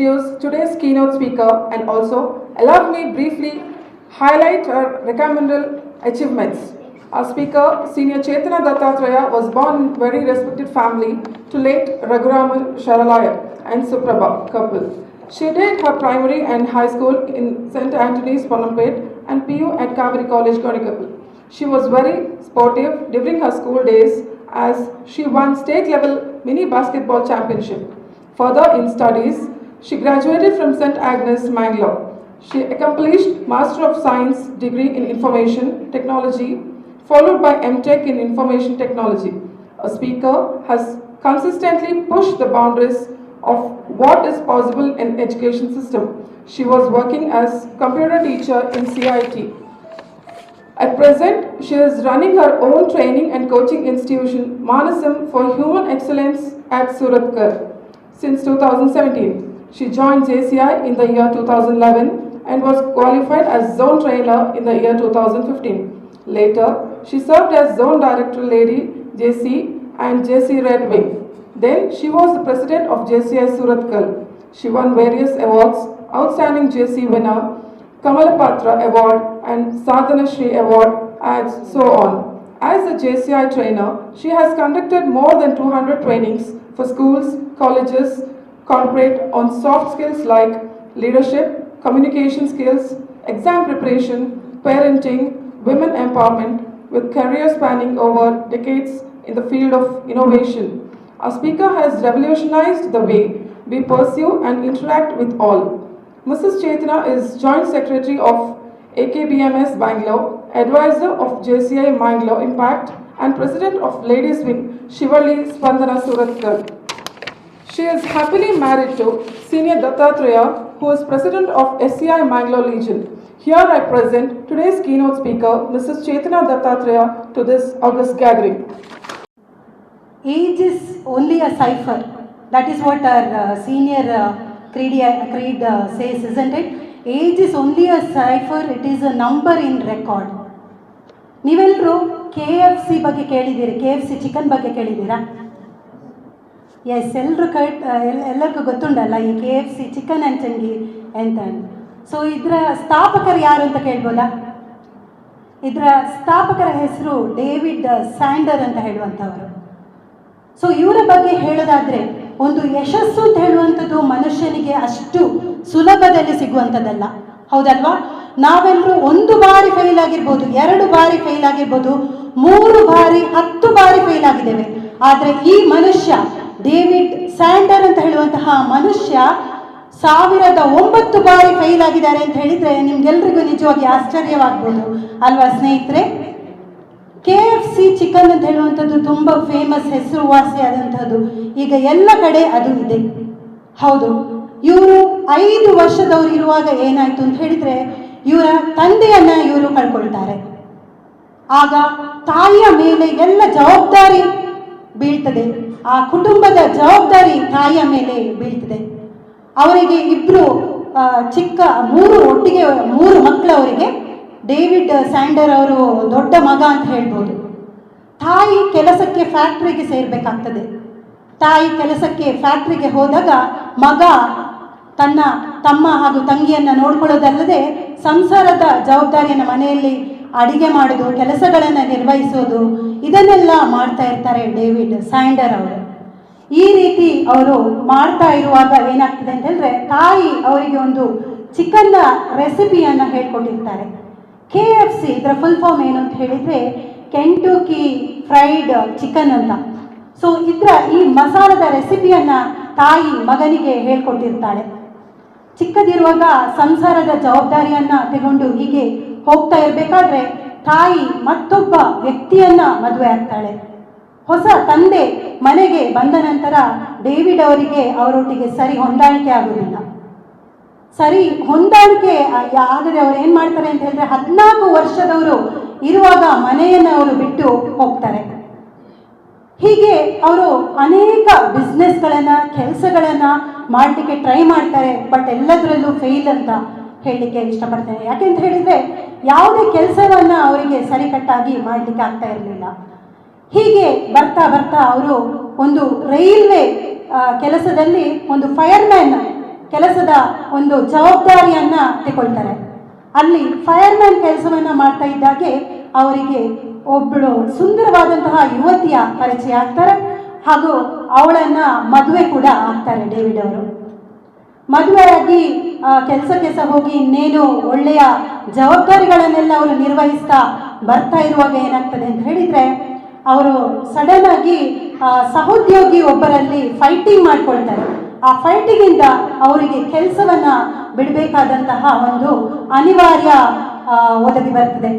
introduce today's keynote speaker and also allow me briefly highlight her recommendable achievements. Our speaker, Senior Chetana Dattatreya, was born in a very respected family to late Raghuraman Sharalaya and Suprabha couple. She did her primary and high school in St. Anthony's, Polampet and PU at Kaveri College, Gonikapal. She was very sportive during her school days as she won state level mini basketball championship. Further in studies, she graduated from St. Agnes, Mangalore. She accomplished Master of Science degree in Information Technology, followed by MTech in Information Technology. A speaker has consistently pushed the boundaries of what is possible in education system. She was working as computer teacher in CIT. At present, she is running her own training and coaching institution, Manasam for Human Excellence at Suratkar. Since 2017, she joined JCI in the year 2011 and was qualified as zone trainer in the year 2015. Later, she served as zone director lady JC and JC Red Wing. Then she was the president of JCI Suratkal. She won various awards, outstanding JC winner, Kamalapatra Award and Sadhana Shri Award and so on. As a JCI trainer, she has conducted more than 200 trainings for schools, colleges, corporate on soft skills like leadership, communication skills, exam preparation, parenting, women empowerment with career spanning over decades in the field of innovation. Our speaker has revolutionized the way we pursue and interact with all. Mrs. Chetna is Joint Secretary of AKBMS Bangalore, Advisor of JCI Bangalore Impact, and President of Ladies Wing Shivali Spandana Suratkar. She is happily married to Senior Dattatreya, who is President of SCI Mangalore Legion. Here I present today's keynote speaker, Mrs. Chetana Dattatreya, to this August gathering. Age is only a cipher. That is what our uh, senior uh, creed, uh, creed uh, says, isn't it? Age is only a cipher, it is a number in record. ನೀವೆಲ್ಲರೂ K F C ಬಗ್ಗೆ ಕೇಳಿದ್ದೀರಿ K F C chicken ಬಗ್ಗೆ ಕೇಳಿದ್ದೀರಾ S ಎಲ್ಲರೂ cut ಎಲ್ಲರಿಗೂ ಗೊತ್ತುಂಡಲ್ಲ ಈ K F C chicken and ಚಂಗಿ ಅಂತ. ಸೊ ಇದರ ಸ್ಥಾಪಕರು ಯಾರು ಅಂತ ಕೇಳ್ಬೋದಾ? ಇದರ ಸ್ಥಾಪಕರ ಹೆಸರು ಡೇವಿಡ್ ಸ್ಯಾಂಡರ್ ಅಂತ ಹೇಳುವಂಥವರು. ಸೊ ಇವರ ಬಗ್ಗೆ ಹೇಳೋದಾದರೆ, ಒಂದು ಯಶಸ್ಸು ಅಂತ ಹೇಳುವಂಥದ್ದು ಮನುಷ್ಯನಿಗೆ ಅಷ್ಟು ಸುಲಭದಲ್ಲಿ ಸಿಗುವಂಥದ್ದಲ್ಲ. ಹೌದಲ್ವಾ? ನಾವೆಲ್ಲರೂ ಒಂದು ಬಾರಿ ಫೇಲ್ ಆಗಿರ್ಬೋದು, ಎರಡು ಬಾರಿ ಫೇಲ್ ಆಗಿರ್ಬೋದು, ಮೂರು ಬಾರಿ, ಹತ್ತು ಬಾರಿ ಫೇಲ್ ಆಗಿದ್ದೇವೆ. ಆದರೆ ಈ ಮನುಷ್ಯ ಡೇವಿಡ್ ಸ್ಯಾಂಡರ್ ಅಂತ ಹೇಳುವಂತಹ ಮನುಷ್ಯ ಸಾವಿರದ ಒಂಬತ್ತು ಬಾರಿ ಫೈಲ್ ಆಗಿದ್ದಾರೆ ಅಂತ ಹೇಳಿದ್ರೆ ನಿಮ್ಗೆಲ್ರಿಗೂ ನಿಜವಾಗಿ ಆಶ್ಚರ್ಯವಾಗ್ಬೋದು. ಅಲ್ವಾ ಸ್ನೇಹಿತರೆ? ಕೆ ಎಫ್ ಸಿ ಚಿಕನ್ ಅಂತ ಹೇಳುವಂಥದ್ದು ತುಂಬ ಫೇಮಸ್ ಹೆಸರುವಾಸಿಯಾದಂಥದ್ದು ಈಗ ಎಲ್ಲ ಕಡೆ ಅದು ಇದೆ. ಹೌದು. ಇವರು ಐದು ವರ್ಷದವರು ಇರುವಾಗ ಏನಾಯ್ತು ಅಂತ ಹೇಳಿದ್ರೆ ಇವರ ತಂದೆಯನ್ನ ಇವರು ಕಳ್ಕೊಳ್ತಾರೆ. ಆಗ ತಾಯಿಯ ಮೇಲೆ ಎಲ್ಲ ಜವಾಬ್ದಾರಿ ಬೀಳ್ತದೆ. ಆ ಕುಟುಂಬದ ಜವಾಬ್ದಾರಿ ತಾಯಿಯ ಮೇಲೆ ಬೀಳ್ತದೆ. ಅವರಿಗೆ ಇಬ್ಬರು ಚಿಕ್ಕ ಮೂರು ಒಟ್ಟಿಗೆ, ಮೂರು ಮಕ್ಕಳು ಅವರಿಗೆ, ಡೇವಿಡ್ ಸ್ಯಾಂಡರ್ ಅವರು ದೊಡ್ಡ ಮಗ ಅಂತ ಹೇಳ್ಬೋದು. ತಾಯಿ ಕೆಲಸಕ್ಕೆ ಫ್ಯಾಕ್ಟ್ರಿಗೆ ಸೇರಬೇಕಾಗ್ತದೆ. ತಾಯಿ ಕೆಲಸಕ್ಕೆ ಫ್ಯಾಕ್ಟ್ರಿಗೆ ಹೋದಾಗ ಮಗ ತನ್ನ ತಮ್ಮ ಹಾಗೂ ತಂಗಿಯನ್ನ ನೋಡ್ಕೊಳ್ಳೋದಲ್ಲದೆ ಸಂಸಾರದ ಜವಾಬ್ದಾರಿಯನ್ನು ಮನೆಯಲ್ಲಿ ಅಡಿಗೆ ಮಾಡೋದು, ಕೆಲಸಗಳನ್ನು ನಿರ್ವಹಿಸೋದು, ಇದನ್ನೆಲ್ಲ ಮಾಡ್ತಾ ಇರ್ತಾರೆ ಡೇವಿಡ್ ಸ್ಯಾಂಡರ್ ಅವರು. ಈ ರೀತಿ ಅವರು ಮಾಡ್ತಾ ಇರುವಾಗ ಏನಾಗ್ತದೆ ಅಂತ ತಾಯಿ ಅವರಿಗೆ ಒಂದು ಚಿಕನ್ನ ರೆಸಿಪಿಯನ್ನು ಹೇಳ್ಕೊಟ್ಟಿರ್ತಾರೆ. ಕೆ ಎಫ್ ಸಿ ಇದರ ಫುಲ್ ಫಾರ್ಮ್ ಏನು ಅಂತ ಹೇಳಿದರೆ ಕೆಂಟುಕಿ ಫ್ರೈಡ್ ಚಿಕನ್ ಅಂತ. ಸೊ ಇದರ ಈ ಮಸಾಲದ ರೆಸಿಪಿಯನ್ನು ತಾಯಿ ಮಗನಿಗೆ ಹೇಳ್ಕೊಟ್ಟಿರ್ತಾಳೆ. ಚಿಕ್ಕದಿರುವಾಗ ಸಂಸಾರದ ಜವಾಬ್ದಾರಿಯನ್ನ ತಗೊಂಡು ಹೀಗೆ ಹೋಗ್ತಾ ಇರಬೇಕಾದ್ರೆ ತಾಯಿ ಮತ್ತೊಬ್ಬ ವ್ಯಕ್ತಿಯನ್ನ ಮದುವೆ ಆಗ್ತಾಳೆ. ಹೊಸ ತಂದೆ ಮನೆಗೆ ಬಂದ ನಂತರ ಡೇವಿಡ್ ಅವರಿಗೆ ಅವರೊಟ್ಟಿಗೆ ಸರಿ ಹೊಂದಾಣಿಕೆ ಆಗೋದಿಲ್ಲ ಸರಿ ಹೊಂದಾಣಿಕೆ ಆದರೆ ಅವ್ರು ಏನು ಮಾಡ್ತಾರೆ ಅಂತ ಹೇಳಿದ್ರೆ ಹದಿನಾಲ್ಕು ವರ್ಷದವರು ಇರುವಾಗ ಮನೆಯನ್ನು ಅವರು ಬಿಟ್ಟು ಹೋಗ್ತಾರೆ. ಹೀಗೆ ಅವರು ಅನೇಕ ಬಿಸ್ನೆಸ್ಗಳನ್ನು ಕೆಲಸಗಳನ್ನು ಮಾಡಲಿಕ್ಕೆ ಟ್ರೈ ಮಾಡ್ತಾರೆ ಬಟ್ ಎಲ್ಲದರಲ್ಲೂ ಫೇಲ್ ಅಂತ ಹೇಳಲಿಕ್ಕೆ ಇಷ್ಟಪಡ್ತೇನೆ. ಯಾಕೆಂತ ಹೇಳಿದರೆ ಯಾವುದೇ ಕೆಲಸವನ್ನು ಅವರಿಗೆ ಸರಿಕಟ್ಟಾಗಿ ಮಾಡಲಿಕ್ಕೆ ಆಗ್ತಾ ಇರಲಿಲ್ಲ. ಹೀಗೆ ಬರ್ತಾ ಬರ್ತಾ ಅವರು ಒಂದು ರೈಲ್ವೆ ಕೆಲಸದಲ್ಲಿ ಒಂದು ಫೈರ್ಮ್ಯಾನ್ ಕೆಲಸದ ಒಂದು ಜವಾಬ್ದಾರಿಯನ್ನ ತಗೊಳ್ತಾರೆ ಅಲ್ಲಿ ಫೈರ್ಮ್ಯಾನ್ ಕೆಲಸವನ್ನ ಮಾಡ್ತಾ ಇದ್ದಾಗೆ ಅವರಿಗೆ ಒಬ್ಬಳು ಸುಂದರವಾದಂತಹ ಯುವತಿಯ ಪರಿಚಯ ಆಗ್ತಾರೆ. ಹಾಗೂ ಅವಳನ್ನ ಮದುವೆ ಕೂಡ ಆಗ್ತಾರೆ ಡೇವಿಡ್ ಅವರು. ಮದುವೆಯಾಗಿ ಕೆಲಸಕ್ಕೆ ಸಹ ಹೋಗಿ ಇನ್ನೇನು ಒಳ್ಳೆಯ ಜವಾಬ್ದಾರಿಗಳನ್ನೆಲ್ಲ ಅವರು ನಿರ್ವಹಿಸ್ತಾ ಬರ್ತಾ ಇರುವಾಗ ಏನಾಗ್ತದೆ ಅಂತ ಹೇಳಿದ್ರೆ, ಅವರು ಸಡನ್ ಆಗಿ ಸಹೋದ್ಯೋಗಿ ಒಬ್ಬರಲ್ಲಿ ಫೈಟಿಂಗ್ ಮಾಡ್ಕೊಳ್ತಾರೆ. ಆ ಫೈಟಿಂಗಿಂದ ಅವರಿಗೆ ಕೆಲಸವನ್ನ ಬಿಡಬೇಕಾದಂತಹ ಒಂದು ಅನಿವಾರ್ಯ ಒದಗಿ ಬರ್ತದೆ.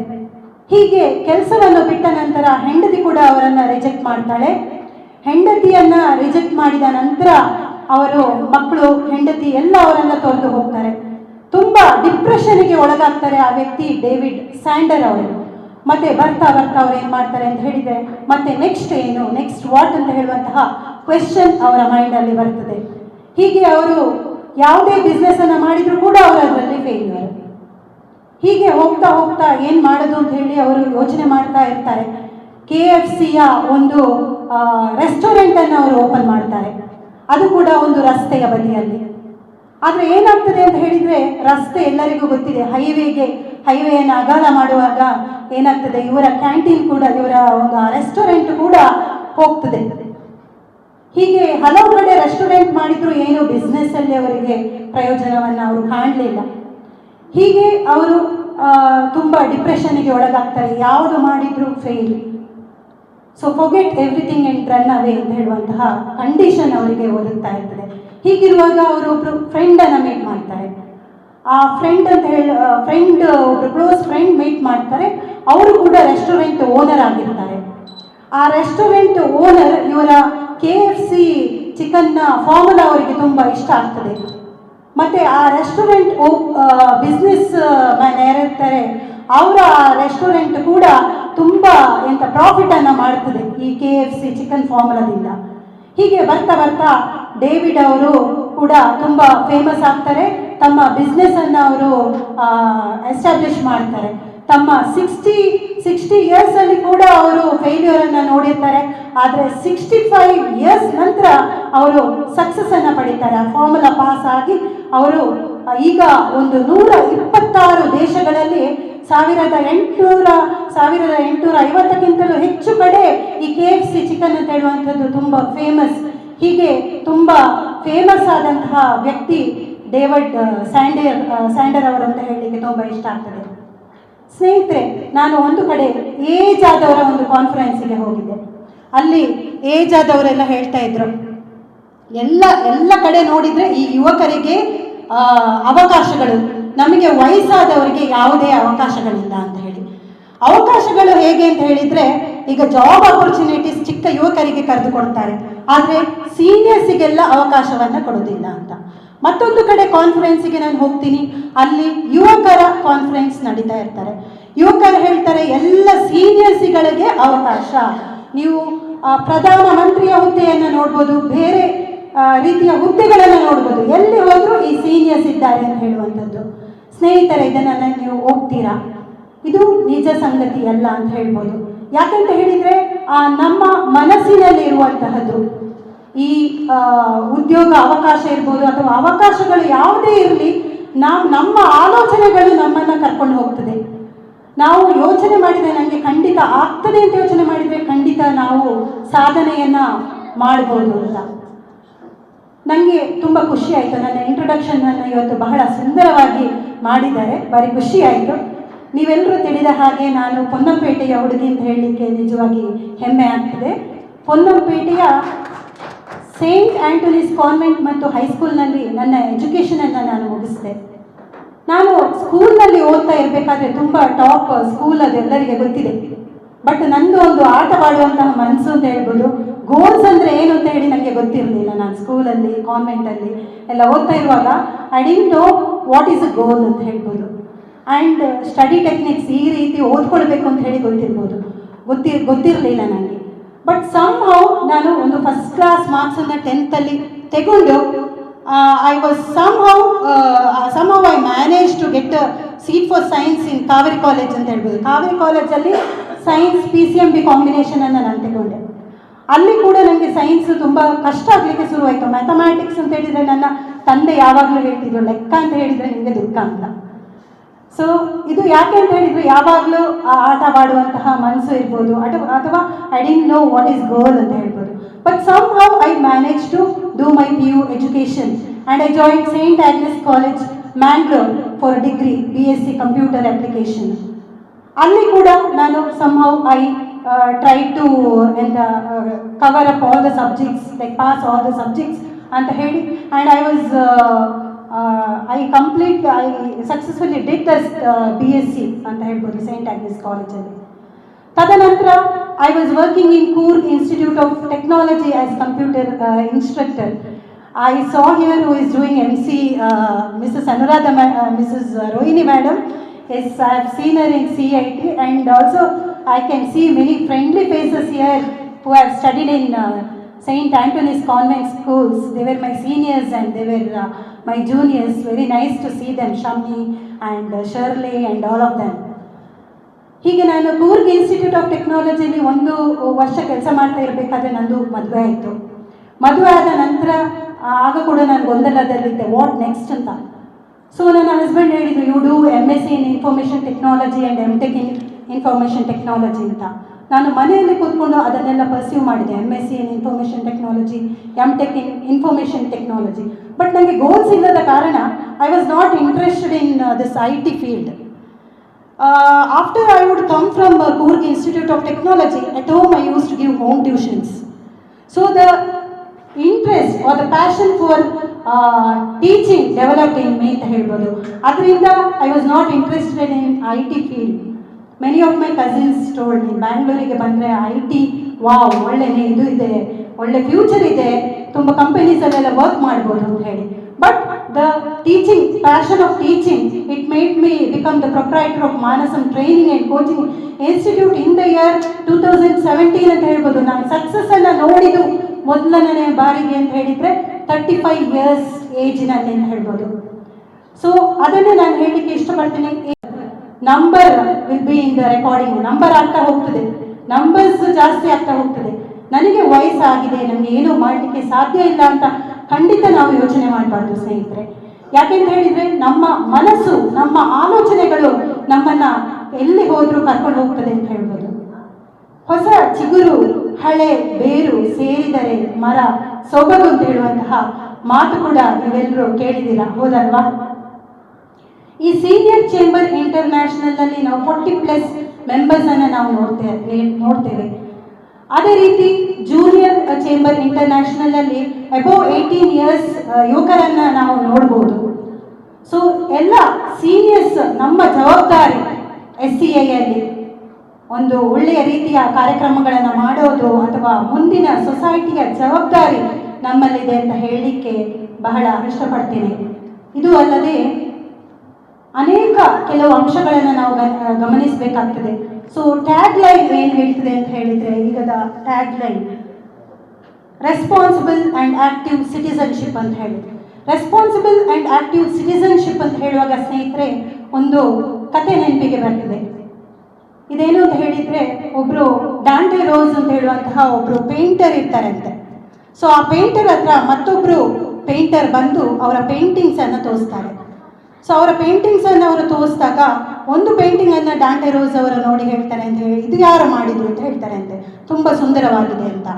ಹೀಗೆ ಕೆಲಸವನ್ನು ಬಿಟ್ಟ ನಂತರ ಹೆಂಡತಿ ಕೂಡ ಅವರನ್ನು ರಿಜೆಕ್ಟ್ ಮಾಡ್ತಾಳೆ. ಹೆಂಡತಿಯನ್ನ ರಿಜೆಕ್ಟ್ ಮಾಡಿದ ನಂತರ ಅವರು ಮಕ್ಕಳು, ಹೆಂಡತಿ ಎಲ್ಲ ಅವರನ್ನ ತೊರೆದು ಹೋಗ್ತಾರೆ. ತುಂಬಾ ಡಿಪ್ರೆಷನ್ಗೆ ಒಳಗಾಗ್ತಾರೆ ಆ ವ್ಯಕ್ತಿ ಡೇವಿಡ್ ಸ್ಯಾಂಡರ್ ಅವರು. ಮತ್ತೆ ಬರ್ತಾ ಬರ್ತಾ ಅವ್ರು ಏನ್ ಮಾಡ್ತಾರೆ ಅಂತ ಹೇಳಿದ್ರೆ, ಮತ್ತೆ ನೆಕ್ಸ್ಟ್ ಏನು ನೆಕ್ಸ್ಟ್ ವಾಟ್ ಅಂತ ಹೇಳುವಂತಹ ಕ್ವೆಶನ್ ಅವರ ಮೈಂಡ್ ಅಲ್ಲಿ ಬರ್ತದೆ. ಹೀಗೆ ಅವರು ಯಾವುದೇ ಬಿಸ್ನೆಸ್ ಅನ್ನ ಮಾಡಿದ್ರು ಕೂಡ ಅವರು ಅದರಲ್ಲಿ ಫೇಲ್ಯೂರ್ ಹೀಗೆ ಹೋಗ್ತಾ ಹೋಗ್ತಾ ಏನು ಮಾಡೋದು ಅಂತ ಹೇಳಿ ಅವರು ಯೋಚನೆ ಮಾಡ್ತಾ ಇರ್ತಾರೆ. ಕೆ ಎಫ್ ಸಿಯ ಒಂದು ರೆಸ್ಟೋರೆಂಟನ್ನು ಅವರು ಓಪನ್ ಮಾಡ್ತಾರೆ. ಅದು ಕೂಡ ಒಂದು ರಸ್ತೆಯ ಬದಿಯಲ್ಲಿ. ಆದರೆ ಏನಾಗ್ತದೆ ಅಂತ ಹೇಳಿದರೆ ರಸ್ತೆ ಎಲ್ಲರಿಗೂ ಗೊತ್ತಿದೆ. ಹೈವೇಗೆ, ಹೈವೇಯನ್ನು ಅಗಲ ಮಾಡುವಾಗ ಏನಾಗ್ತದೆ, ಇವರ ಕ್ಯಾಂಟೀನ್ ಕೂಡ, ಇವರ ಒಂದು ರೆಸ್ಟೋರೆಂಟ್ ಕೂಡ ಹೋಗ್ತದೆ. ಹೀಗೆ ಹಲವು ಕಡೆ ರೆಸ್ಟೋರೆಂಟ್ ಮಾಡಿದ್ರು ಏನು ಬಿಸ್ನೆಸ್ಸಲ್ಲಿ ಅವರಿಗೆ ಪ್ರಯೋಜನವನ್ನ ಅವರು ಕಾಣಲಿಲ್ಲ ಹೀಗೆ ಅವರು ತುಂಬ ಡಿಪ್ರೆಷನ್ಗೆ ಒಳಗಾಗ್ತಾರೆ. ಯಾವುದು ಮಾಡಿದ್ರು fail. So forget everything and run away ಅಂತ ಹೇಳುವಂತಹ ಕಂಡೀಷನ್ ಅವರಿಗೆ ಓದುತ್ತಾ ಇರ್ತದೆ. ಹೀಗಿರುವಾಗ ಅವರು ಒಬ್ರು ಫ್ರೆಂಡ್ ಅನ್ನ ಮೀಟ್ ಮಾಡ್ತಾರೆ. ಆ ಫ್ರೆಂಡ್ ಅಂತ ಹೇಳಿ ಫ್ರೆಂಡ್ ಒಬ್ರು ಕ್ಲೋಸ್ ಫ್ರೆಂಡ್ ಮೀಟ್ ಮಾಡ್ತಾರೆ. ಅವರು ಕೂಡ ರೆಸ್ಟೋರೆಂಟ್ ಓನರ್ ಆಗಿರ್ತಾರೆ. ಆ ರೆಸ್ಟೋರೆಂಟ್ ಓನರ್ ಇವರ ಕೆ ಎಫ್ ಸಿ ಚಿಕನ್ನ ಫಾರ್ಮುಲಾ ಅವರಿಗೆ ತುಂಬಾ ಇಷ್ಟ ಆಗ್ತದೆ. ಮತ್ತೆ ಆ ರೆಸ್ಟೋರೆಂಟ್ ಬಿಸ್ನೆಸ್ ಮ್ಯಾನ್ ಯಾರಿರ್ತಾರೆ, ಅವರ ರೆಸ್ಟೋರೆಂಟ್ ಕೂಡ ತುಂಬಾ ಎಂತ ಪ್ರಾಫಿಟ್ ಅನ್ನ ಮಾಡ್ತದೆ ಈ ಕೆ ಎಫ್ ಸಿ ಚಿಕನ್ ಫಾರ್ಮುಲಾದಿಂದ ಹೀಗೆ ಬರ್ತಾ ಬರ್ತಾ ಡೇವಿಡ್ ಅವರು ಕೂಡ ತುಂಬಾ ಫೇಮಸ್ ಆಗ್ತಾರೆ. ತಮ್ಮ ಬಿಸ್ನೆಸ್ ಅನ್ನ ಅವರು ಎಸ್ಟಾಬ್ಲಿಷ್ ಮಾಡ್ತಾರೆ. ತಮ್ಮ ಸಿಕ್ಸ್ಟಿ ಸಿಕ್ಸ್ಟಿ ಇಯರ್ಸ್ ಅಲ್ಲಿ ಕೂಡ ಅವರು ಫೇಲ್ಯೂರ್ ಅನ್ನ ನೋಡಿರ್ತಾರೆ. ಆದ್ರೆ ಸಿಕ್ಸ್ಟಿ ಫೈವ್ ಇಯರ್ಸ್ ನಂತರ ಅವರು ಸಕ್ಸಸ್ ಅನ್ನ ಪಡಿತಾರೆ. ಆ ಫಾರ್ಮುಲಾ ಪಾಸ್ ಆಗಿ ಅವರು ಈಗ ಒಂದು ನೂರ ಇಪ್ಪತ್ತಾರು ದೇಶಗಳಲ್ಲಿ ಸಾವಿರದ ಎಂಟುನೂರ ಸಾವಿರದ ಎಂಟುನೂರ ಐವತ್ತಕ್ಕಿಂತಲೂ ಹೆಚ್ಚು ಕಡೆ ಈ ಕೆ ಎಫ್ ಸಿ ಚಿಕನ್ ಅಂತ ಹೇಳುವಂಥದ್ದು ತುಂಬ ಫೇಮಸ್ ಹೀಗೆ ತುಂಬ ಫೇಮಸ್ ಆದಂತಹ ವ್ಯಕ್ತಿ ಡೇವಿಡ್ ಸ್ಯಾಂಡರ್ ಸ್ಯಾಂಡರ್ ಅವರಂತ ಹೇಳಲಿಕ್ಕೆ ತುಂಬ ಇಷ್ಟ ಆಗ್ತದೆ. ಸ್ನೇಹಿತರೆ, ನಾನು ಒಂದು ಕಡೆ ಏಜ್ ಆದವರ ಒಂದು ಕಾನ್ಫರೆನ್ಸಿಗೆ ಹೋಗಿದ್ದೆ. ಅಲ್ಲಿ ಏಜ್ ಆದವರೆಲ್ಲ ಹೇಳ್ತಾ ಇದ್ರು. ಎಲ್ಲ ಎಲ್ಲ ಕಡೆ ನೋಡಿದರೆ ಈ ಯುವಕರಿಗೆ ಅವಕಾಶಗಳು ನಮಗೆ ವಯಸ್ಸಾದವರಿಗೆ ಯಾವುದೇ ಅವಕಾಶಗಳಿಲ್ಲ ಅಂತ ಹೇಳಿ. ಅವಕಾಶಗಳು ಹೇಗೆ ಅಂತ ಹೇಳಿದ್ರೆ, ಈಗ ಜಾಬ್ ಅಪರ್ಚುನಿಟೀಸ್ ಚಿಕ್ಕ ಯುವಕರಿಗೆ ಕರೆದುಕೊಡ್ತಾರೆ. ಆದರೆ ಸೀನಿಯರ್ಸಿಗೆಲ್ಲ ಅವಕಾಶವನ್ನ ಕೊಡೋದಿಲ್ಲ ಅಂತ. ಮತ್ತೊಂದು ಕಡೆ ಕಾನ್ಫರೆನ್ಸಿಗೆ ನಾನು ಹೋಗ್ತೀನಿ. ಅಲ್ಲಿ ಯುವಕರ ಕಾನ್ಫರೆನ್ಸ್ ನಡೀತಾ ಇರ್ತಾರೆ ಯುವಕರು ಹೇಳ್ತಾರೆ, ಎಲ್ಲ ಸೀನಿಯರ್ಸಿಗಳಿಗೆ ಅವಕಾಶ. ನೀವು ಪ್ರಧಾನ ಮಂತ್ರಿಯ ಹುದ್ದೆಯನ್ನು ನೋಡ್ಬೋದು, ಬೇರೆ ರೀತಿಯ ಹುದ್ದೆಗಳನ್ನು ನೋಡ್ಬೋದು. ಎಲ್ಲಿ ಹೋದರೂ ಈ ಸೀನಿಯರ್ಸ್ ಇದ್ದಾರೆ ಅಂತ ಹೇಳುವಂಥದ್ದು. ಸ್ನೇಹಿತರೆ, ಇದನ್ನೆಲ್ಲ ನೀವು ಹೋಗ್ತೀರಾ ಇದು ನಿಜ ಸಂಗತಿ ಅಲ್ಲ ಅಂತ ಹೇಳ್ಬೋದು. ಯಾಕಂತ ಹೇಳಿದ್ರೆ ನಮ್ಮ ಮನಸ್ಸಿನಲ್ಲಿ ಇರುವಂತಹದ್ದು ಈ ಉದ್ಯೋಗ ಅವಕಾಶ ಇರ್ಬೋದು ಅಥವಾ ಅವಕಾಶಗಳು ಯಾವುದೇ ಇರಲಿ, ನಾವು ನಮ್ಮ ಆಲೋಚನೆಗಳು ನಮ್ಮನ್ನ ಕರ್ಕೊಂಡು ಹೋಗ್ತದೆ. ನಾವು ಯೋಚನೆ ಮಾಡಿದ್ರೆ ನನಗೆ ಖಂಡಿತ ಆಗ್ತದೆ ಅಂತ ಯೋಚನೆ ಮಾಡಿದ್ರೆ ಖಂಡಿತ ನಾವು ಸಾಧನೆಯನ್ನ ಮಾಡ್ಬೋದು ಅಂತ. ನನಗೆ ತುಂಬ ಖುಷಿ ಆಯಿತು. ನನ್ನ ಇಂಟ್ರೊಡಕ್ಷನ್ ಅನ್ನು ಇವತ್ತು ಬಹಳ ಸುಂದರವಾಗಿ ಮಾಡಿದ್ದಾರೆ. ಭಾರಿ ಖುಷಿ ಆಯಿತು. ನೀವೆಲ್ಲರೂ ತಿಳಿದ ಹಾಗೆ ನಾನು ಪೊನ್ನಂಪೇಟೆಯ ಹುಡುಗಿ ಅಂತ ಹೇಳಲಿಕ್ಕೆ ನಿಜವಾಗಿ ಹೆಮ್ಮೆ ಆಗ್ತದೆ. ಪೊನ್ನಂಪೇಟೆಯ ಸೇಂಟ್ ಆಂಟೋನಿಸ್ ಕಾನ್ವೆಂಟ್ ಮತ್ತು ಹೈಸ್ಕೂಲ್ನಲ್ಲಿ ನನ್ನ ಎಜುಕೇಷನನ್ನು ನಾನು ಮುಗಿಸಿದೆ. ನಾನು ಸ್ಕೂಲ್ನಲ್ಲಿ ಓದ್ತಾ ಇರಬೇಕಾದ್ರೆ ತುಂಬ ಟಾಪ್ ಸ್ಕೂಲ್ ಅದು ಎಲ್ಲರಿಗೆ ಗೊತ್ತಿದೆ. ಬಟ್ ನಂದು ಒಂದು ಆಟವಾಡುವಂತಹ ಮನಸ್ಸು ಅಂತ ಹೇಳ್ಬೋದು. ಗೋಲ್ಸ್ ಅಂದರೆ ಏನು ಅಂತ ಹೇಳಿ ನನಗೆ ಗೊತ್ತಿರಲಿಲ್ಲ ನಾನು ಸ್ಕೂಲಲ್ಲಿ ಕಾನ್ವೆಂಟಲ್ಲಿ ಎಲ್ಲ ಓದ್ತಾ ಇರುವಾಗ. I didn't know what is a goal ಅಂತ ಹೇಳ್ಬೋದು. ಆ್ಯಂಡ್ ಸ್ಟಡಿ ಟೆಕ್ನಿಕ್ಸ್ ಈ ರೀತಿ ಓದ್ಕೊಳ್ಬೇಕು ಅಂತ ಹೇಳಿ ಗೊತ್ತಿರ್ಬೋದು. ಗೊತ್ತಿ, ಗೊತ್ತಿರಲಿಲ್ಲ ನನಗೆ. ಬಟ್ ಸಮ್ ಹೌ ನಾನು ಒಂದು ಫಸ್ಟ್ ಕ್ಲಾಸ್ ಮಾರ್ಕ್ಸನ್ನು ಟೆಂತಲ್ಲಿ ತೆಗೊಂಡು I was somehow somehow I manage to get seat for science in Kaveri college ಅಂತ ಹೇಳ್ಬೋದು. ಕಾವೇರಿ ಕಾಲೇಜಲ್ಲಿ science P C M B ಕಾಂಬಿನೇಷನನ್ನು ನಾನು ತಗೊಂಡೆ ಅಲ್ಲಿ ಕೂಡ ನನಗೆ ಸೈನ್ಸ್ ತುಂಬ ಕಷ್ಟ ಆಗಲಿಕ್ಕೆ ಶುರುವಾಯಿತು. ಮ್ಯಾಥಮ್ಯಾಟಿಕ್ಸ್ ಅಂತ ಹೇಳಿದರೆ ನನ್ನ ತಂದೆ ಯಾವಾಗಲೂ ಹೇಳ್ತಿದ್ರು, ಲೆಕ್ಕ ಅಂತ ಹೇಳಿದರೆ ನಿಮಗೆ ದುಃಖ ಅಂತ. ಸೊ ಇದು ಯಾಕೆ ಅಂತ ಹೇಳಿದ್ರೆ ಯಾವಾಗಲೂ ಆಟವಾಡುವಂತಹ ಮನಸ್ಸು ಇರ್ಬೋದು. ಅಥವಾ ಅಥವಾ I didn't know what is goal ಅಂತ ಹೇಳ್ಬೋದು. But somehow I manage to do my P U education and I join Saint Agnes college Mangalore for degree B S C computer application ಅಲ್ಲಿ ಕೂಡ ನಾನು somehow I try to ಎಂತ cover up all the subjects like pass all the subjects ಅಂತ ಹೇಳಿ and I was I complete I successfully did thus B S C ಅಂತ ಹೇಳ್ಬೋದು Saint Agnes ಕಾಲೇಜಲ್ಲಿ ತದನಂತರ I was working in Coorg institute of technology as computer instructor I saw here who is doing M C Mrs Anuradha Mrs Rohini madam yes I have seen her in C I T and also I can see many friendly faces here who have studied in Saint Anthony's Convent Schools. They were my seniors and they were uh, my juniors. Very nice to see them, Shamni and uh, Shirley and all of them. ಹೀಗೆ ನಾನು Coorg institute of ಟೆಕ್ನಾಲಜಿಲಿ ಒಂದು ವರ್ಷ ಕೆಲಸ ಮಾಡ್ತಾ ಇರಬೇಕಾದ್ರೆ ನಂದು ಮದುವೆ ಆಯಿತು ಮದುವೆ ಆದ ನಂತರ ಆಗ ಕೂಡ ನಾನು ಗೊಂದಲದಲ್ಲಿದ್ದೆ ವಾಟ್ ನೆಕ್ಸ್ಟ್ ಅಂತ. ಸೊ ನನ್ನ ಹಸ್ಬೆಂಡ್ ಹೇಳಿದ್ರು you do M S C in information technology and M tech in information technology ಅಂತ. ನಾನು ಮನೆಯಲ್ಲಿ ಕೂತ್ಕೊಂಡು ಅದನ್ನೆಲ್ಲ ಪರ್ಸ್ಯೂ ಮಾಡಿದೆ M S C in information technology M tech in information technology but ನನಗೆ ಗೋಲ್ಸ್ ಇಲ್ಲದ ಕಾರಣ I was not interested in this I T field after I would come from Coorg institute of technology at home I use to give home tuitions so tuitions. So the passion for teaching passion in me ಅಂತ ಹೇಳ್ಬೋದು. ಅದರಿಂದ I was not interested in I T field many of my cousins told ನೀನು ಬ್ಯಾಂಗ್ಳೂರಿಗೆ ಬಂದರೆ I T wow ಒಳ್ಳೆಯ ಇದು ಇದೆ, ಒಳ್ಳೆ ಫ್ಯೂಚರ್ ಇದೆ, ತುಂಬ ಕಂಪನೀಸಲ್ಲೆಲ್ಲ ವರ್ಕ್ ಮಾಡ್ಬೋದು ಅಂತ ಹೇಳಿ. But the teaching passion of teaching it made me become the proprietor of Manasam training and coaching institute in the year two thousand seventeen ಅಂತ ಹೇಳ್ಬೋದು. ನಾನು ಸಕ್ಸಸ್ ಅನ್ನು ನೋಡಿದ್ದು ಮೊದಲನೇ ಬಾರಿಗೆ ಅಂತ ಹೇಳಿದರೆ ತರ್ಟಿ ಫೈವ್ ಇಯರ್ಸ್ ಏಜಿನಲ್ಲಿ ಅಂತ ಹೇಳ್ಬೋದು. ಸೊ ಅದನ್ನು ನಾನು ಹೇಳಲಿಕ್ಕೆ ಇಷ್ಟಪಡ್ತೀನಿ. Number will be in the recording number ಆಗ್ತಾ ಹೋಗ್ತದೆ. ನಂಬರ್ಸ್ ಜಾಸ್ತಿ ಆಗ್ತಾ ಹೋಗ್ತದೆ. ನನಗೆ ವಯಸ್ಸಾಗಿದೆ ನನಗೆ ಏನೂ ಮಾಡಲಿಕ್ಕೆ ಸಾಧ್ಯ ಇಲ್ಲ ಅಂತ ಖಂಡಿತ ನಾವು ಯೋಚನೆ ಮಾಡಬಾರ್ದು, ಸ್ನೇಹಿತರೆ. ಯಾಕೆಂತ ಹೇಳಿದ್ರೆ, ನಮ್ಮ ಮನಸ್ಸು, ನಮ್ಮ ಆಲೋಚನೆಗಳು ನಮ್ಮನ್ನ ಎಲ್ಲಿ ಹೋದರೂ ಕರ್ಕೊಂಡು ಹೋಗ್ತದೆ ಅಂತ ಹೇಳ್ಬೋದು. ಹೊಸ ಚಿಗುರು ಹಳೆ, ಬೇರು ಸೇರಿದರೆ ಮರ, ಸೊಬಗು ಅಂತ ಹೇಳುವಂತಹ ಮಾತು ಕೂಡ ನೀವೆಲ್ಲರೂ ಕೇಳಿದ್ದೀರಾ? ಹೌದಲ್ವಾ? ಈ ಸೀನಿಯರ್ ಚೇಂಬರ್ ಇಂಟರ್ನ್ಯಾಷನಲ್ ಅಲ್ಲಿ ನಾವು ಫೋರ್ಟಿ ಪ್ಲಸ್ ಮೆಂಬರ್ಸ್ ಅನ್ನ ನಾವು ನೋಡ್ತೇವೆ ನೋಡ್ತೇವೆ. ಅದೇ ರೀತಿ ಜೂನಿಯರ್ ಚೇಂಬರ್ ಇಂಟರ್ನ್ಯಾಷನಲ್ ಅಲ್ಲಿ ಅಬೌವ್ ಏಯ್ಟೀನ್ ಇಯರ್ಸ್ ಯುವಕರನ್ನ ನಾವು ನೋಡ್ಬೋದು. ಸೊ ಎಲ್ಲ ಸೀನಿಯರ್ಸ್ ನಮ್ಮ ಜವಾಬ್ದಾರಿ ಎಸ್ ಸಿ ಐಯಲ್ಲಿ ಒಂದು ಒಳ್ಳೆಯ ರೀತಿಯ ಕಾರ್ಯಕ್ರಮಗಳನ್ನು ಮಾಡೋದು ಅಥವಾ ಮುಂದಿನ ಸೊಸೈಟಿಯ ಜವಾಬ್ದಾರಿ ನಮ್ಮಲ್ಲಿದೆ ಅಂತ ಹೇಳಲಿಕ್ಕೆ ಬಹಳ ಇಷ್ಟಪಡ್ತೀನಿ. ಇದು ಅಲ್ಲದೆ ಅನೇಕ ಕೆಲವು ಅಂಶಗಳನ್ನು ನಾವು ಗಮನಿಸಬೇಕಾಗ್ತದೆ. ಸೊ ಟ್ಯಾಗ್ ಲೈನ್ ಏನು ಹೇಳ್ತದೆ ಅಂತ ಹೇಳಿದ್ರೆ ಈಗದ tag line responsible and active citizenship ಅಂತ ಹೇಳಿ ರೆಸ್ಪಾನ್ಸಿಬಲ್ ಆ್ಯಂಡ್ ಆಕ್ಟಿವ್ ಸಿಟಿಸನ್ಶಿಪ್ ಅಂತ ಹೇಳುವಾಗ ಸ್ನೇಹಿತರೆ, ಒಂದು ಕತೆ ನೆನಪಿಗೆ ಬರ್ತದೆ. ಇದೇನು ಅಂತ ಹೇಳಿದ್ರೆ ಒಬ್ರು ಡಾಂಟೆ ರೋಸ್ ಅಂತ ಹೇಳುವಂತಹ ಒಬ್ರು ಪೇಂಟರ್ ಇರ್ತಾರಂತೆ. ಸೊ ಆ ಪೇಂಟರ್ ಹತ್ರ ಮತ್ತೊಬ್ರು ಪೇಂಟರ್ ಬಂದು ಅವರ ಪೇಂಟಿಂಗ್ಸ್ ಅನ್ನ ತೋರಿಸ್ತಾರೆ. ಸೊ ಅವರ ಪೇಂಟಿಂಗ್ಸ್ ಅನ್ನು ಅವರು ತೋರಿಸಿದಾಗ ಒಂದು ಪೇಂಟಿಂಗ್ ಅನ್ನ ಡಾಂಟೆ ರೋಸ್ ಅವರು ನೋಡಿ ಹೇಳ್ತಾರೆ ಅಂತ ಹೇಳಿ, ಇದು ಯಾರು ಮಾಡಿದ್ರು? ಅಂತ ಹೇಳ್ತಾರೆ ಅಂತೆ ತುಂಬಾ ಸುಂದರವಾಗಿದೆ ಅಂತ.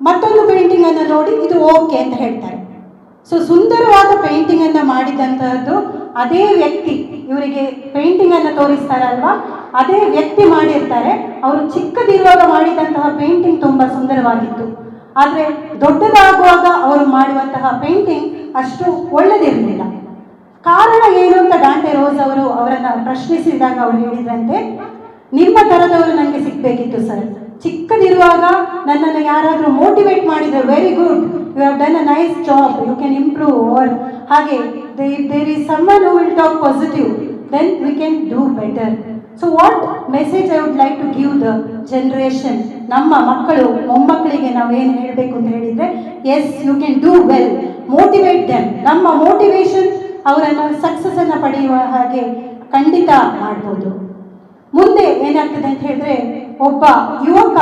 ಮತ್ತೊಂದು ಪೇಂಟಿಂಗ್ ಅನ್ನು ನೋಡಿ, ಇದು ಓಕೆ ಅಂತ ಹೇಳ್ತಾರೆ. ಸೊ ಸುಂದರವಾದ ಪೇಂಟಿಂಗ್ ಅನ್ನ ಮಾಡಿದಂತಹದ್ದು ಅದೇ ವ್ಯಕ್ತಿ ಇವರಿಗೆ ಪೇಂಟಿಂಗ್ ಅನ್ನ ತೋರಿಸ್ತಾರಲ್ವಾ? ಅದೇ ವ್ಯಕ್ತಿ ಮಾಡಿರ್ತಾರೆ. ಅವರು ಚಿಕ್ಕದಿರುವಾಗ ಮಾಡಿದಂತಹ ಪೇಂಟಿಂಗ್ ತುಂಬಾ ಸುಂದರವಾಗಿತ್ತು. ಆದರೆ ದೊಡ್ಡದಾಗುವಾಗ ಅವರು ಮಾಡುವಂತಹ ಪೇಂಟಿಂಗ್ ಅಷ್ಟು ಒಳ್ಳೆದಿರಲಿಲ್ಲ. ಕಾರಣ ಏನು ಅಂತ ಡಾಂಟೆ ರೋಸ್ ಅವರು ಅವರನ್ನು ಪ್ರಶ್ನಿಸಿದಾಗ ಅವರು ಹೇಳಿದ್ರಂತೆ, ನಿಮ್ಮ ಥರದವರು ನನಗೆ ಸಿಗ್ಬೇಕಿತ್ತು ಸರ್. ಚಿಕ್ಕದಿರುವಾಗ ನನ್ನನ್ನು ಯಾರಾದರೂ ಮೋಟಿವೇಟ್ ಮಾಡಿದ್ರು very good you have done a nice job you can improve over ಹಾಗೆ there is someone who will talk positive then we can do better so what message I would like to give the generation ನಮ್ಮ ಮಕ್ಕಳು, ಮೊಮ್ಮಕ್ಕಳಿಗೆ ನಾವು ಏನು ಹೇಳಬೇಕು ಅಂತ ಹೇಳಿದ್ರೆ yes you can do well motivate them ನಮ್ಮ ಮೋಟಿವೇಶನ್ ಅವರನ್ನು ಸಕ್ಸಸ್ ಅನ್ನು ಪಡೆಯುವ ಹಾಗೆ ಖಂಡಿತ ಮಾಡ್ಬೋದು. ಮುಂದೆ ಏನಾಗ್ತದೆ ಅಂತ ಹೇಳಿದ್ರೆ, ಒಬ್ಬ ಯುವಕ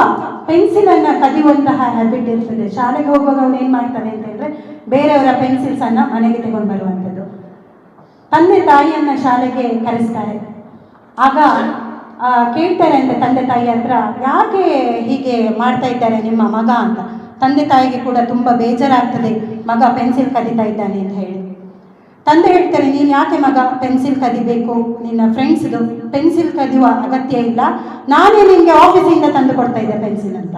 ಪೆನ್ಸಿಲ್ ಅನ್ನ ಕದಿಯುವಂತಹ ಹ್ಯಾಬಿಟ್ ಇರ್ತದೆ. ಶಾಲೆಗೆ ಹೋಗುವಾಗ ಅವನು ಏನ್ ಮಾಡ್ತಾನೆ ಅಂತ ಹೇಳಿದ್ರೆ, ಬೇರೆಯವರ ಪೆನ್ಸಿಲ್ಸ್ ಅನ್ನ ಮನೆಗೆ ತಗೊಂಡು ಬರುವಂಥದ್ದು. ತಂದೆ ತಾಯಿಯನ್ನ ಶಾಲೆಗೆ ಕರೆಸ್ತಾರೆ. ಆಗ ಕೇಳ್ತಾರೆ ಅಂತ ತಂದೆ ತಾಯಿ ಹತ್ರ, ಯಾಕೆ ಹೀಗೆ ಮಾಡ್ತಾ ಇದ್ದಾರೆ ನಿಮ್ಮ ಮಗ ಅಂತ. ತಂದೆ ತಾಯಿಗೆ ಕೂಡ ತುಂಬ ಬೇಜಾರಾಗ್ತದೆ, ಮಗ ಪೆನ್ಸಿಲ್ ಕದೀತಾ ಇದ್ದಾನೆ ಅಂತ ಹೇಳಿ. ತಂದೆ ಹೇಳ್ತಾರೆ, ನೀನು ಯಾಕೆ ಮಗ ಪೆನ್ಸಿಲ್ ಕದಿಬೇಕು? ನಿನ್ನ ಫ್ರೆಂಡ್ಸ್ದು ಪೆನ್ಸಿಲ್ ಕದಿಯುವ ಅಗತ್ಯ ಇಲ್ಲ. ನಾನೇ ನಿಮಗೆ ಆಫೀಸಿಂದ ತಂದು ಕೊಡ್ತಾ ಇದ್ದೆ ಪೆನ್ಸಿಲ್ ಅಂತ.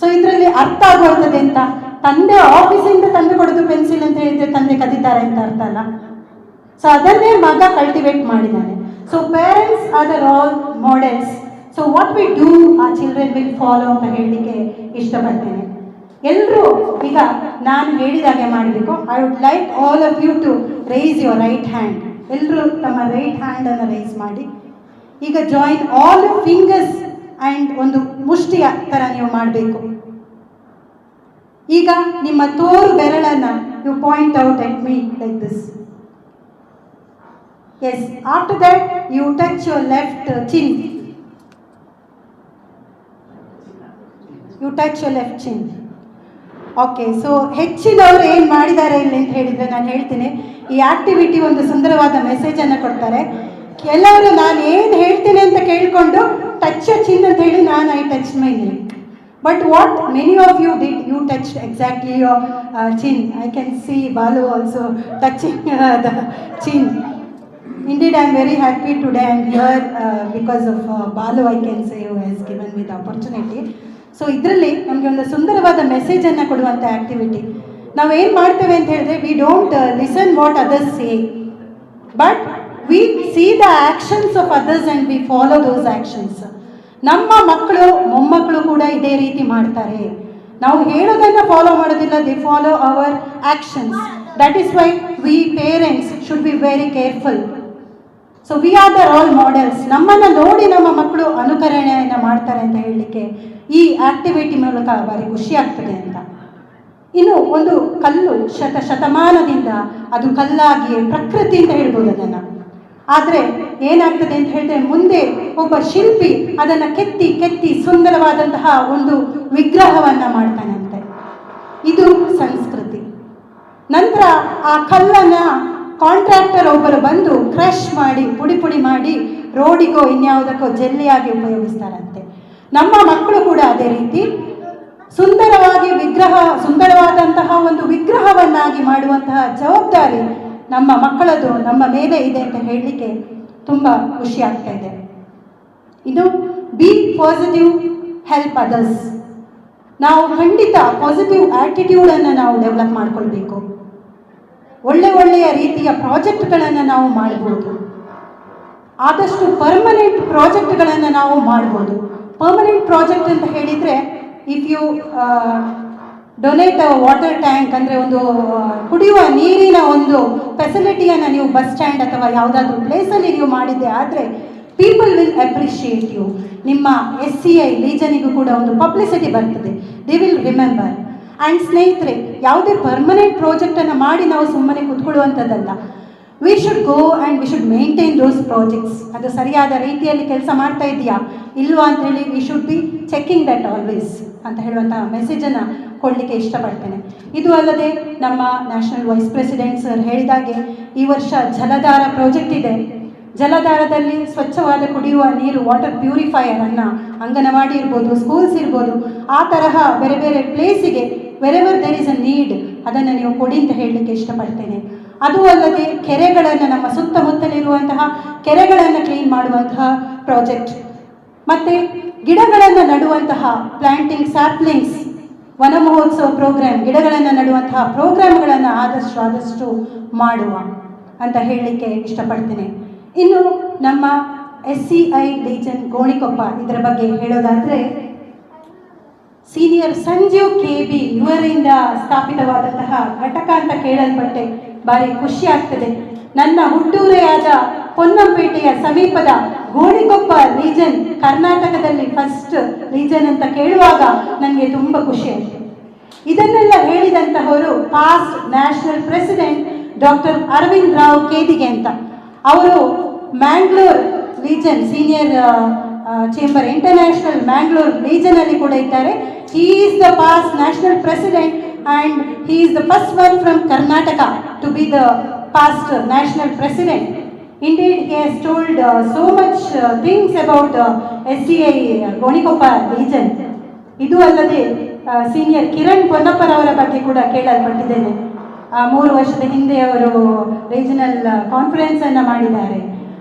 ಸೊ ಇದರಲ್ಲಿ ಅರ್ಥ ಆಗೋಗ್ತದೆ ಅಂತ. ತಂದೆ ಆಫೀಸಿಂದ ತಂದು ಕೊಡೋದು ಪೆನ್ಸಿಲ್ ಅಂತ ಹೇಳಿದರೆ ತಂದೆ ಕದೀತಾರೆ ಅಂತ ಅರ್ಥ ಅಲ್ಲ. ಸೊ ಅದನ್ನೇ ಮಗ ಕಲ್ಟಿವೇಟ್ ಮಾಡಿದ್ದಾನೆ. So parents are the role models so what we do ಆ ಚಿಲ್ಡ್ರನ್ ವಿಲ್ ಫಾಲೋ ಅಂತ ಹೇಳಲಿಕ್ಕೆ ಇಷ್ಟಪಡ್ತೇನೆ. ಎಲ್ಲರೂ ಈಗ ನಾನು ಹೇಳಿದಾಗೆ ಮಾಡಬೇಕು. I would like all of you to raise your right hand ಎಲ್ಲರೂ ತಮ್ಮ ರೈಟ್ ಹ್ಯಾಂಡನ್ನು ರೈಸ್ ಮಾಡಿ. ಈಗ ಜಾಯಿನ್ ಆಲ್ ಫಿಂಗರ್ಸ್ ಆ್ಯಂಡ್ ಒಂದು ಮುಷ್ಟಿಯ ಥರ ನೀವು ಮಾಡಬೇಕು. ಈಗ ನಿಮ್ಮ ತೋರು ಬೆರಳನ್ನು you point out at me like this yes after that you touch your left chin you touch your left chin okay so ಹೆಚ್ಚಿನವರು ಏನು ಮಾಡಿದ್ದಾರೆ ಇಲ್ಲಿ ಅಂತ ಹೇಳಿದರೆ ನಾನು ಹೇಳ್ತೀನಿ. ಈ ಆಕ್ಟಿವಿಟಿ ಒಂದು ಸುಂದರವಾದ ಮೆಸೇಜನ್ನು ಕೊಡ್ತಾರೆ. ಕೆಲವರು ನಾನು ಏನು ಹೇಳ್ತೀನಿ ಅಂತ ಕೇಳಿಕೊಂಡು ಟಚ್ ಚಿನ್ ಅಂತ ಹೇಳಿ ನಾನು I touch my name but what many of you did you touch exactly your chin I can see Balu also touching the chin Indeed, I am very happy today I am here uh, because of uh, Balu, I can say, who has given me the opportunity. So ಇದರಲ್ಲಿ ನಮಗೆ ಒಂದು ಸುಂದರವಾದ ಮೆಸೇಜನ್ನು ಕೊಡುವಂಥ activity ನಾವು ಏನು ಮಾಡ್ತೇವೆ ಅಂತ ಹೇಳಿದ್ರೆ we don't listen what others say but we see the actions of others and we follow those actions ನಮ್ಮ ಮಕ್ಕಳು ಮೊಮ್ಮಕ್ಕಳು ಕೂಡ ಇದೇ ರೀತಿ ಮಾಡ್ತಾರೆ. ನಾವು ಹೇಳೋದನ್ನು ಫಾಲೋ ಮಾಡೋದಿಲ್ಲ they follow our actions that is why we parents should be very careful so we are the role models ನಮ್ಮನ್ನು ನೋಡಿ ನಮ್ಮ ಮಕ್ಕಳು ಅನುಕರಣೆಯನ್ನು ಮಾಡ್ತಾರೆ ಅಂತ ಹೇಳಲಿಕ್ಕೆ ಈ ಆಕ್ಟಿವಿಟಿ ಮೂಲಕ ಭಾರಿ ಖುಷಿ ಆಗ್ತದೆ ಅಂತ. ಇನ್ನು ಒಂದು ಕಲ್ಲು ಶತ ಶತಮಾನದಿಂದ ಅದು ಕಲ್ಲಾಗಿಯೇ ಪ್ರಕೃತಿ ಅಂತ ಹೇಳ್ಬೋದು ಅದನ್ನು. ಆದರೆ ಏನಾಗ್ತದೆ ಅಂತ ಹೇಳಿದ್ರೆ ಮುಂದೆ ಒಬ್ಬ ಶಿಲ್ಪಿ ಅದನ್ನು ಕೆತ್ತಿ ಕೆತ್ತಿ ಸುಂದರವಾದಂತಹ ಒಂದು ವಿಗ್ರಹವನ್ನು ಮಾಡ್ತಾನಂತೆ. ಇದು ಸಂಸ್ಕೃತಿ. ನಂತರ ಆ ಕಲ್ಲನ್ನು ಕಾಂಟ್ರಾಕ್ಟರ್ ಒಬ್ಬರು ಬಂದು ಕ್ರಶ್ ಮಾಡಿ, ಪುಡಿ ಪುಡಿ ಮಾಡಿ, ರೋಡಿಗೋ ಇನ್ಯಾವುದಕ್ಕೋ ಜೆಲ್ಲಿಯಾಗಿ ಉಪಯೋಗಿಸ್ತಾರಂತೆ. ನಮ್ಮ ಮಕ್ಕಳು ಕೂಡ ಅದೇ ರೀತಿ. ಸುಂದರವಾಗಿ ವಿಗ್ರಹ, ಸುಂದರವಾದಂತಹ ಒಂದು ವಿಗ್ರಹವನ್ನಾಗಿ ಮಾಡುವಂತಹ ಜವಾಬ್ದಾರಿ ನಮ್ಮ ಮಕ್ಕಳದು ನಮ್ಮ ಮೇಲೆ ಇದೆ ಅಂತ ಹೇಳಲಿಕ್ಕೆ ತುಂಬ ಖುಷಿ ಆಗ್ತಾ ಇದೆ. ಇದು ಬಿ ಪಾಸಿಟಿವ್ ಹೆಲ್ಪ್ ಅದರ್ಸ್ ನಾವು ಖಂಡಿತ ಪಾಸಿಟಿವ್ ಆ್ಯಟಿಟ್ಯೂಡನ್ನು ನಾವು ಡೆವಲಪ್ ಮಾಡ್ಕೊಳ್ಬೇಕು. ಒಳ್ಳೆ ಒಳ್ಳೆಯ ರೀತಿಯ ಪ್ರಾಜೆಕ್ಟ್ಗಳನ್ನು ನಾವು ಮಾಡ್ಬೋದು. ಆದಷ್ಟು ಪರ್ಮನೆಂಟ್ ಪ್ರಾಜೆಕ್ಟ್ಗಳನ್ನು ನಾವು ಮಾಡ್ಬೋದು. ಪರ್ಮನೆಂಟ್ ಪ್ರಾಜೆಕ್ಟ್ ಅಂತ ಹೇಳಿದರೆ if you donate water tank ಅಂದರೆ ಒಂದು ಕುಡಿಯುವ ನೀರಿನ ಒಂದು ಫೆಸಿಲಿಟಿಯನ್ನು ನೀವು ಬಸ್ ಸ್ಟ್ಯಾಂಡ್ ಅಥವಾ ಯಾವುದಾದ್ರೂ ಪ್ಲೇಸಲ್ಲಿ ನೀವು ಮಾಡಿದ್ದೆ ಆದರೆ ಪೀಪಲ್ ವಿಲ್ ಅಪ್ರಿಷಿಯೇಟ್ ಯು ನಿಮ್ಮ ಎಸ್ ಸಿ ಐ ಲೀಜನಿಗೂ ಕೂಡ ಒಂದು ಪಬ್ಲಿಸಿಟಿ ಬರ್ತದೆ. ದೇ ವಿಲ್ ರಿಮೆಂಬರ್ ಆ್ಯಂಡ್ ಸ್ನೇಹಿತರೆ, ಯಾವುದೇ ಪರ್ಮನೆಂಟ್ ಪ್ರಾಜೆಕ್ಟನ್ನು ಮಾಡಿ ನಾವು ಸುಮ್ಮನೆ ಕೂತ್ಕೊಳ್ಳುವಂಥದ್ದಲ್ಲ. We should go and we should maintain those projects ಅದು ಸರಿಯಾದ ರೀತಿಯಲ್ಲಿ ಕೆಲಸ ಮಾಡ್ತಾ ಇದೆಯಾ ಇಲ್ವಾ ಅಂತ ಹೇಳಿ we should be checking that always ಅಂತ ಹೇಳುವಂಥ ಮೆಸೇಜನ್ನು ಕೊಡಲಿಕ್ಕೆ ಇಷ್ಟಪಡ್ತೇನೆ. ಇದು ಅಲ್ಲದೆ ನಮ್ಮ ನ್ಯಾಷನಲ್ ವೈಸ್ ಪ್ರೆಸಿಡೆಂಟ್ ಸರ್ ಹೇಳಿದಾಗೆ ಈ ವರ್ಷ ಜಲಧಾರ ಪ್ರಾಜೆಕ್ಟ್ ಇದೆ. ಜಲಧಾರದಲ್ಲಿ ಸ್ವಚ್ಛವಾದ ಕುಡಿಯುವ ನೀರು ವಾಟರ್ ಪ್ಯೂರಿಫೈಯರನ್ನು ಅಂಗನವಾಡಿ ಇರ್ಬೋದು ಸ್ಕೂಲ್ಸ್ ಇರ್ಬೋದು, ಆ ತರಹ ಬೇರೆ ಬೇರೆ ಪ್ಲೇಸಿಗೆ wherever there is a need ಅದನ್ನು ನೀವು ಕೊಡಿ ಅಂತ ಹೇಳಲಿಕ್ಕೆ ಇಷ್ಟಪಡ್ತೇನೆ. ಅದು ಅಲ್ಲದೆ ಕೆರೆಗಳನ್ನು, ನಮ್ಮ ಸುತ್ತಮುತ್ತಲಿರುವಂತಹ ಕೆರೆಗಳನ್ನು ಕ್ಲೀನ್ ಮಾಡುವಂತಹ ಪ್ರಾಜೆಕ್ಟ್ ಮತ್ತು ಗಿಡಗಳನ್ನು ನಡುವಂತಹ ಪ್ಲಾಂಟಿಂಗ್ ಸ್ಯಾಪ್ಲಿಂಗ್ಸ್ ವನ ಮಹೋತ್ಸವ ಪ್ರೋಗ್ರಾಮ್ ಗಿಡಗಳನ್ನು ನಡುವಂತಹ ಪ್ರೋಗ್ರಾಮ್ಗಳನ್ನು ಆದಷ್ಟು ಆದಷ್ಟು ಮಾಡುವ ಅಂತ ಹೇಳಲಿಕ್ಕೆ ಇಷ್ಟಪಡ್ತೇನೆ. ಇನ್ನು ನಮ್ಮ S C I legion Gonikoppa ಇದರ ಬಗ್ಗೆ ಹೇಳೋದಾದರೆ ಸೀನಿಯರ್ ಸಂಜೀವ್ ಕೆ ಬಿ ಇವರಿಂದ ಸ್ಥಾಪಿತವಾದಂತಹ ಘಟಕ ಅಂತ ಕೇಳಲ್ಪಟ್ಟೆ. ಭಾರಿ ಖುಷಿ ಆಗ್ತದೆ. ನನ್ನ ಹುಟ್ಟೂರೇ ಆದ ಪೊನ್ನಂಪೇಟೆಯ ಸಮೀಪದ ಗೋಣಿಕೊಪ್ಪ ರೀಜನ್ ಕರ್ನಾಟಕದಲ್ಲಿ ಫಸ್ಟ್ ರೀಜನ್ ಅಂತ ಕೇಳುವಾಗ ನನಗೆ ತುಂಬ ಖುಷಿ ಆಯಿತು. ಇದನ್ನೆಲ್ಲ ಹೇಳಿದಂತಹವರು past national president doctor Aravind Rao Kedige ಅಂತ. ಅವರು Mangalore region senior chamber international Mangalore legion ಅಲ್ಲಿ ಕೂಡ ಇದ್ದಾರೆ. He is the past national president and he is the first one from Karnataka to be the past national president Indeed, he has told uh, so much uh, things about uh, uh, Gonikoppa region ಇದು ಅಲ್ಲದೆ senior Kiran ಪೊನ್ನಪ್ಪರವರ ಬಗ್ಗೆ ಕೂಡ ಕೇಳಲ್ಪಟ್ಟಿದ್ದೇನೆ. ಮೂರು ವರ್ಷದ ಹಿಂದೆ ಅವರು regional ಕಾನ್ಫರೆನ್ಸನ್ನು ಮಾಡಿದ್ದಾರೆ.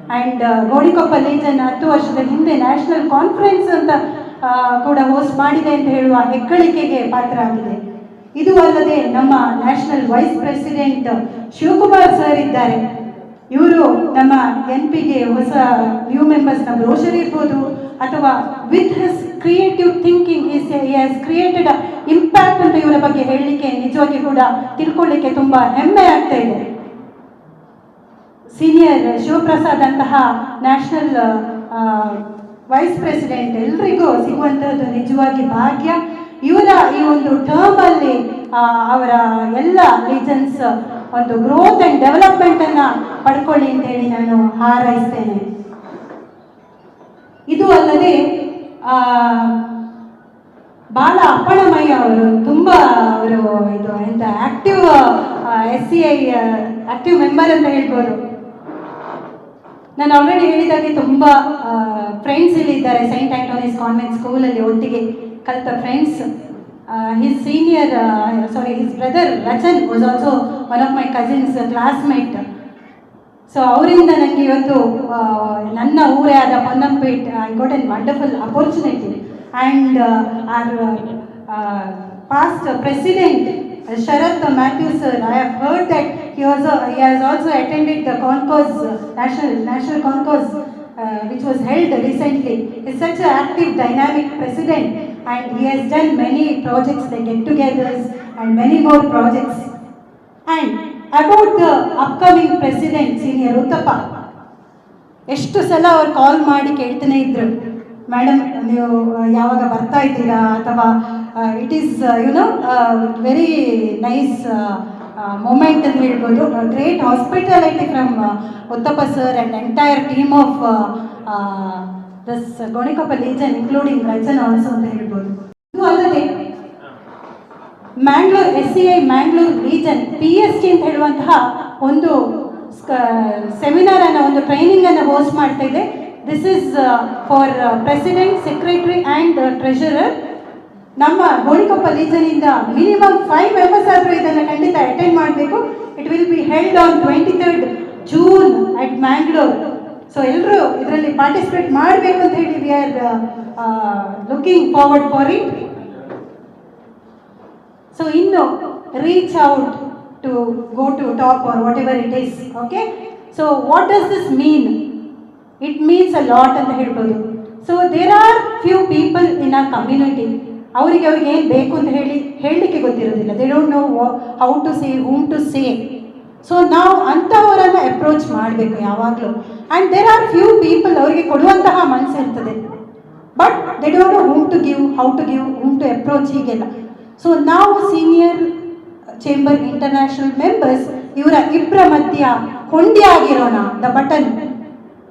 And Gonikoppa ಲೇಜನ್ ಹತ್ತು ವರ್ಷದ ಹಿಂದೆ ನ್ಯಾಷನಲ್ ಕಾನ್ಫರೆನ್ಸ್ ಅಂತ ಕೂಡ ಹೋಸ್ಟ್ ಮಾಡಿದೆ ಅಂತ ಹೇಳುವ ಹೆಗ್ಗಳಿಕೆಗೆ ಪಾತ್ರ ಆಗಿದೆ ಇದು ಅಲ್ಲದೆ ನಮ್ಮ national vice president Shivakumar sir ಇದ್ದಾರೆ. ಇವರು ನಮ್ಮ ಎನ್ ಪಿಗೆ ಹೊಸ ನ್ಯೂ ನಮ್ಮ ಬ್ರೋಷರ್ ಇರ್ಬೋದು ಅಥವಾ with his creative thinking is has created impact ಅಂತ ಇವರ ಬಗ್ಗೆ ಹೇಳಲಿಕ್ಕೆ ನಿಜವಾಗಿ ಕೂಡ ತಿಳ್ಕೊಳ್ಳಿಕ್ಕೆ ತುಂಬ ಹೆಮ್ಮೆ ಆಗ್ತಾ ಇದೆ. ಸೀನಿಯರ್ ಶಿವಪ್ರಸಾದ್ ಅಂತಹ ನ್ಯಾಷನಲ್ ವೈಸ್ ಪ್ರೆಸಿಡೆಂಟ್ ಎಲ್ರಿಗೂ ಸಿಗುವಂಥದ್ದು ನಿಜವಾಗಿ ಭಾಗ್ಯ. ಇವರ ಈ ಒಂದು ಟರ್ಮ್ ಅಲ್ಲಿ ಅವರ ಎಲ್ಲ ರೀಜನ್ಸ್ ಒಂದು ಗ್ರೋತ್ ಅಂಡ್ ಡೆವಲಪ್ಮೆಂಟ್ ಅನ್ನ ಪಡ್ಕೊಳ್ಳಿ ಅಂತ ಹೇಳಿ ನಾನು ಹಾರೈಸ್ತೇನೆ. ಇದು ಅಲ್ಲದೆ ಬಾಲ ಅಪ್ಪಣಮಯ್ಯ ಅವರು ತುಂಬ ಅವರು ಇದು ಎಂತ active S C I active member ಅಂತ ಹೇಳ್ಬೋದು. ನಾನು ಆಲ್ರೆಡಿ ಹೇಳಿದಾಗೆ ತುಂಬ ಫ್ರೆಂಡ್ಸ್ ಇಲ್ಲಿ ಇದ್ದಾರೆ. ಸೈಂಟ್ ಆಂಟೋನಿಸ್ ಕಾನ್ವೆಂಟ್ ಸ್ಕೂಲಲ್ಲಿ ಒಟ್ಟಿಗೆ ಕಲಿತ friends his senior sorry his brother Rachan was also one of my cousins classmate so ಅವರಿಂದ ನನಗೆ ಇವತ್ತು ನನ್ನ ಊರೇ ಆದ Ponnampet I got an wonderful opportunity and our past president Sharath Mathew sir I heard that he he has also attended the concourse national national concourse uh, which was held recently is such an active dynamic president and he has done many projects like get-togethers and many more projects and about the upcoming president senior Uttappa, ಎಷ್ಟು ಸಲ ಅವ್ರು ಕಾಲ್ ಮಾಡಿ ಕೇಳ್ತಾನೆ ಇದ್ರು madam ನೀವು ಯಾವಾಗ ಬರ್ತಾ ಇದ್ದೀರಾ ಅಥವಾ it is you know very nice moment ಅಂತ ಹೇಳ್ಬೋದು. ಗ್ರೇಟ್ ಹಾಸ್ಪಿಟಲ್ ಐತೆ from Uthappa sir and entire team of this Gonikoppa legion including Rajan also ಅಂತ ಹೇಳ್ಬೋದು. ಇದು ಅಲ್ಲದೆ Mangalore S C I Mangalore region P S T ಅಂತ ಹೇಳುವಂತಹ ಒಂದು ಸೆಮಿನಾರ್ ಅನ್ನ, ಒಂದು ಟ್ರೈನಿಂಗ್ ಅನ್ನು ಹೋಸ್ಟ್ ಮಾಡ್ತಾ ಇದೆ. This is for president secretary and treasurer ನಮ್ಮ ಗೋಣಿಕೊಪ್ಪ ಲೀಜನಿಂದ ಮಿನಿಮಮ್ ಫೈವ್ ಮೆಂಬರ್ಸ್ ಆದರೂ ಇದನ್ನು ಖಂಡಿತ ಅಟೆಂಡ್ ಮಾಡಬೇಕು. It will be held on twenty third June at Mangalore so ಎಲ್ಲರೂ ಇದರಲ್ಲಿ ಪಾರ್ಟಿಸಿಪೇಟ್ ಮಾಡಬೇಕು ಅಂತ ಹೇಳಿ we are looking forward for it so ಇನ್ನು reach out to go to top or whatever it is okay so what does this mean it means a lot ಅಂತ ಹೇಳ್ಬೋದು. So there are few people in a community ಅವರಿಗೆ ಅವ್ರಿಗೆ ಏನು ಬೇಕು ಅಂತ ಹೇಳಿ ಹೇಳಲಿಕ್ಕೆ ಗೊತ್ತಿರೋದಿಲ್ಲ they don't know how to say whom to say so ನಾವು ಅಂಥವರನ್ನು ಅಪ್ರೋಚ್ ಮಾಡಬೇಕು ಯಾವಾಗಲೂ. And there are few people ಅವರಿಗೆ ಕೊಡುವಂತಹ ಮನಸ್ಸು ಇರ್ತದೆ. But they don't know whom to give how to give whom to approach ಹೀಗೆಲ್ಲ. ಸೊ ನಾವು ಸೀನಿಯರ್ ಚೇಂಬರ್ ಇಂಟರ್ನ್ಯಾಷನಲ್ ಮೆಂಬರ್ಸ್ ಇವರ ಇಬ್ಬರ ಮಧ್ಯ ಕೊಂಡಿ ಆಗಿರೋಣ. ದ ಬಟನ್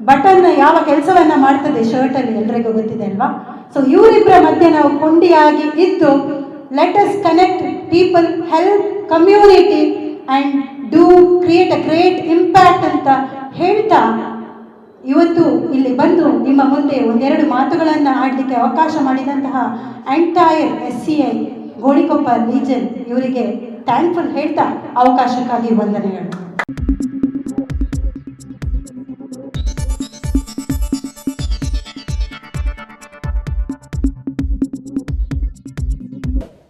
ಬಟನ್ ಯಾವ ಕೆಲಸವನ್ನ ಮಾಡ್ತದೆ ಶರ್ಟಲ್ಲಿ ಎಲ್ರಿಗೂ ಗೊತ್ತಿದೆ ಅಲ್ವಾ? ಸೊ ಇವರಿಬ್ಬರ ಮಧ್ಯೆ ನಾವು ಕೊಂಡಿಯಾಗಿ ಇದ್ದು let us connect people help community and do create a great impact ಅಂತ ಹೇಳ್ತಾ ಇವತ್ತು ಇಲ್ಲಿ ಬಂದು ನಿಮ್ಮ ಮುಂದೆ ಒಂದೆರಡು ಮಾತುಗಳನ್ನು ಆಡಲಿಕ್ಕೆ ಅವಕಾಶ ಮಾಡಿದಂತಹ entire S C I Gonikoppa region ಇವರಿಗೆ ಥ್ಯಾಂಕ್ಫುಲ್ ಹೇಳ್ತಾ ಅವಕಾಶಕ್ಕಾಗಿ ವಂದನೆಗಳು.